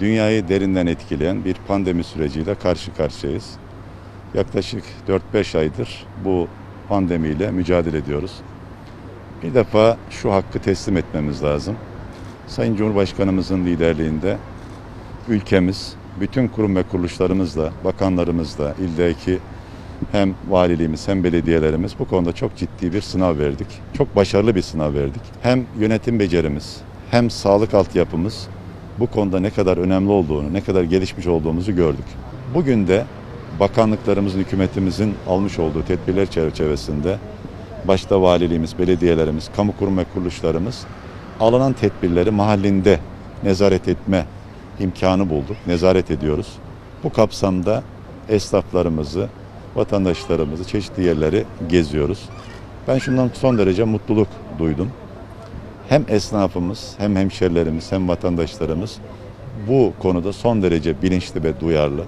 Dünyayı derinden etkileyen bir pandemi süreciyle karşı karşıyayız. Yaklaşık 4-5 aydır bu pandemiyle mücadele ediyoruz. Bir defa şu hakkı teslim etmemiz lazım. Sayın Cumhurbaşkanımızın liderliğinde ülkemiz bütün kurum ve kuruluşlarımızla, bakanlarımızla, ildeki hem valiliğimiz hem belediyelerimiz bu konuda çok ciddi bir sınav verdik. Çok başarılı bir sınav verdik. Hem yönetim becerimiz hem sağlık altyapımız bu konuda ne kadar önemli olduğunu, ne kadar gelişmiş olduğumuzu gördük. Bugün de bakanlıklarımızın, hükümetimizin almış olduğu tedbirler çerçevesinde başta valiliğimiz, belediyelerimiz, kamu kurum ve kuruluşlarımız alınan tedbirleri mahallinde nezaret etme imkanı bulduk. Nezaret ediyoruz. Bu kapsamda esnaflarımızı, vatandaşlarımızı, çeşitli yerleri geziyoruz. Ben şundan son derece mutluluk duydum. Hem esnafımız, hem hemşerilerimiz, hem vatandaşlarımız bu konuda son derece bilinçli ve duyarlı.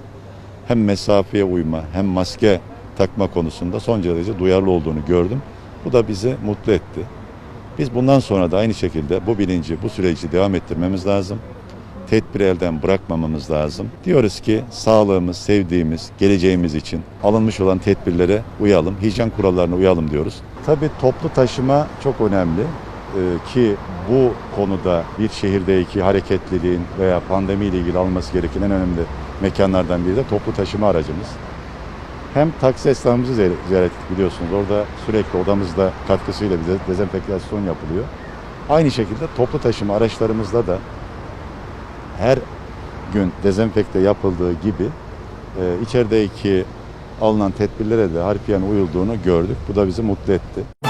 Hem mesafeye uyma, hem maske takma konusunda son derece duyarlı olduğunu gördüm. Bu da bizi mutlu etti. Biz bundan sonra da aynı şekilde bu bilinci, bu süreci devam ettirmemiz lazım. Tedbiri elden bırakmamamız lazım. Diyoruz ki sağlığımız, sevdiğimiz, geleceğimiz için alınmış olan tedbirlere uyalım, hijyen kurallarına uyalım diyoruz. Tabii toplu taşıma çok önemli Ee, ki bu konuda bir şehirdeki hareketliliğin veya pandemiyle ilgili alınması gereken en önemli mekanlardan biri de toplu taşıma aracımız. Hem taksi esnafımızı ziyaret ettik biliyorsunuz. Orada sürekli odamızda katkısıyla bize dezenfektasyon yapılıyor. Aynı şekilde toplu taşıma araçlarımızda da her gün dezenfekte yapıldığı gibi e, içerideki alınan tedbirlere de harfiyen uyulduğunu gördük. Bu da bizi mutlu etti.